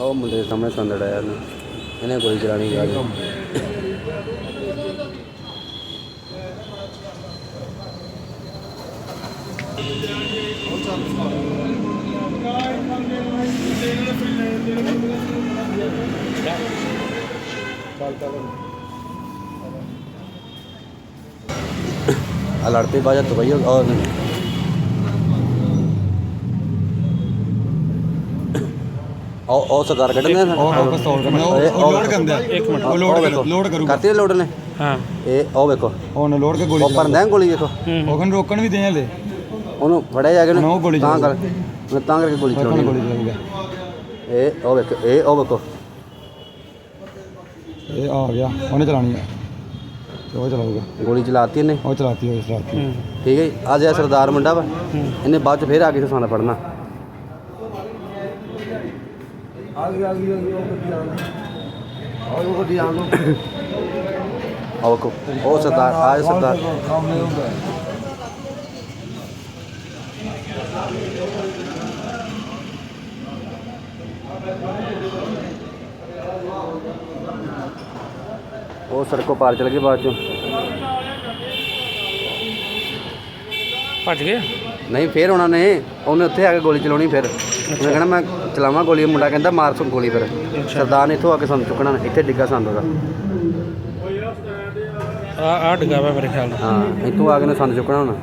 ਉਹ ਮੁੰਡੇ ਸਾਹਮਣੇ ਸੰਦੜ ਆਇਆ ਇਹਨੇ ਇਹਨੇ ਚਲਾਣੀ ਗਾ ਆ ਲੜਤੇ ਬਾਜਾ ਤੋਂ ਭਈਓ और ਉਹ ਉਹ ਸਰਦਾਰ ਕੱਢਨੇ ਉਹ ਉਹ ਪਿਸਤੌਲ ਕਰਨਾ। ਉਹ ਉਹ ਲੋਡ ਕਰਦਾ ਇੱਕ ਮਿੰਟ। ਉਹ ਲੋਡ ਕਰੋ ਲੋਡ ਕਰੂਗਾ ਕਰਤੀ ਲੋਡ ਨੇ ਹਾਂ। ਇਹ ਉਹ ਵੇਖੋ। ਉਹਨੇ ਲੋਡ ਕੇ ਗੋਲੀ ਉਹ ਪਰਦਾ ਗੋਲੀ ਵੇਖੋ। ਉਹ ਕਹਿੰਦੇ ਰੋਕਣ ਵੀ ਦੇ ਹਲੇ। ਉਹਨੂੰ ਫੜਿਆ ਜਾ ਕੇ ਨਾ, ਉਹ ਗੋਲੀ ਤਾਂ ਕਰ। ਉਹਨੇ ਤਾਂ ਕਰਕੇ ਗੋਲੀ ਚਲਾਉਣੀ ਇਹ ਉਹ ਵੇਖੋ। ਇਹ ਉਹ ਵੇਖੋ। ਇਹ ਆ ਗਿਆ। ਉਹਨੇ ਚਲਾਣੀ ਹੈ ਤੇ ਉਹ ਚਲਾਊਗਾ। ਗੋਲੀ ਚਲਾਤੀ ਇਹਨੇ? ਉਹ ਚਲਾਤੀ ਉਹ ਚਲਾਤੀ ਠੀਕ ਹੈ ਜੀ। ਅੱਜ ਇਹ ਸਰਦਾਰ ਮੁੰਡਾ ਵਾ। ਇਹਨੇ ਬਾਅਦ ਚ ਫੇਰ ਆ ਕੇ ਸਾਨੂੰ ਫੜਨਾ। ਆ ਗਈ ਆ ਗਈ ਉਹ ਗੱਡੀ ਆ ਗਈ ਉਹ ਵੇਖੋ ਉਹ ਸਰਦਾਰ ਆ ਇਹ ਸਰਦਾਰ। ਉਹ ਸੜਕੋਂ ਪਾਰ ਚਲ ਗਏ ਬਾਅਦ ਚੋਂ। ਭੱਜ ਗਏ? ਨਹੀਂ ਫੇਰ ਉਹਨਾਂ ਨੇ ਉਹਨੇ ਉੱਥੇ ਆ ਕੇ ਗੋਲੀ ਚਲਾਉਣੀ ਫਿਰ। ਉਹਨੇ ਕਹਿਣਾ ਮੈਂ ਚਲਾਵਾਂ ਗੋਲੀ। ਮੁੰਡਾ ਕਹਿੰਦਾ ਮਾਰ ਸੋ ਗੋਲੀ ਫਿਰ। ਸਰਦਾਰ ਨੇ ਇੱਥੋਂ ਆ ਕੇ ਸਾਨੂੰ ਚੁੱਕਣਾ ਇੱਥੇ ਡਿੱਗਾ ਸਾਨੂੰ ਦਾ ਆ ਆ ਡਿੱਗਾ ਵਾ ਮੇਰੇ ਖਿਆਲ ਨਾਲ। ਹਾਂ ਇੱਥੋਂ ਆ ਕੇ ਨੇ ਸਾਨੂੰ ਚੁੱਕਣਾ ਹੁਣ।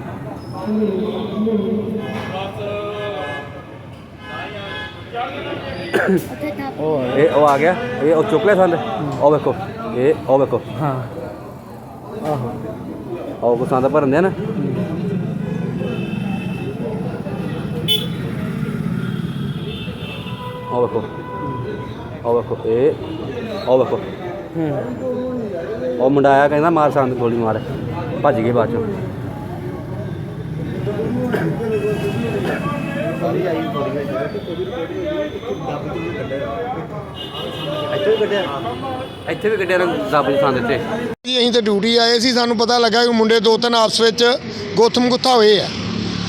ਇਹ ਉਹ ਆ ਗਿਆ ਇਹ ਉਹ ਚੁੱਕ ਲਿਆ ਸੰਦ ਉਹ ਵੇਖੋ ਇਹ ਉਹ ਵੇਖੋ। ਹਾਂ। ਆਹੋ। ਉਹ ਕੋ ਸੰਦ ਭਰਨ ਦੇ ਨਾ। ਉਹ ਵੇਖੋ ਉਹ ਵੇਖੋ ਇਹ ਉਹ ਵੇਖੋ ਉਹ ਮੁੰਡਾ ਆਇਆ ਕਹਿੰਦਾ ਮਾਰ ਸੰਦ ਗੋਲੀ ਮਾਰ। ਭੱਜ ਗਏ ਬਾਅਦ ਚੋਂ। ਇੱਥੇ ਵੀ ਕੱਢਿਆ। ਇੱਥੇ ਵੀ ਕੱਢਿਆ ਨਾ ਦੱਬ ਜੀ ਸੰਦ ਤੇ ਜੀ, ਅਸੀਂ ਤਾਂ ਡਿਊਟੀ ਆਏ ਸੀ, ਸਾਨੂੰ ਪਤਾ ਲੱਗਾ ਕਿ ਮੁੰਡੇ ਦੋ ਤਿੰਨ ਆਪਸ ਵਿੱਚ ਗੋਥਮ ਗੁੱਥਾ ਹੋਏ ਆ।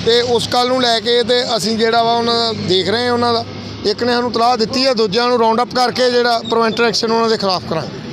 ਤੇ ਉਸ ਕੱਲ ਨੂੰ ਲੈ ਕੇ ਤੇ ਅਸੀਂ ਜਿਹੜਾ ਵਾ ਉਹਨਾਂ ਦਾ ਦੇਖ ਰਹੇ ਹਾਂ ਉਹਨਾਂ ਦਾ। ਇੱਕ ਨੇ ਸਾਨੂੰ ਤਲਾਹ ਦਿੱਤੀ ਹੈ, ਦੂਜਿਆਂ ਨੂੰ ਰਾਉਂਡ ਅਪ ਕਰਕੇ ਜਿਹੜਾ ਪ੍ਰੀਵੈਂਟਰ ਐਕਸ਼ਨ ਉਹਨਾਂ ਦੇ ਖਿਲਾਫ ਕਰਾਂਗੇ।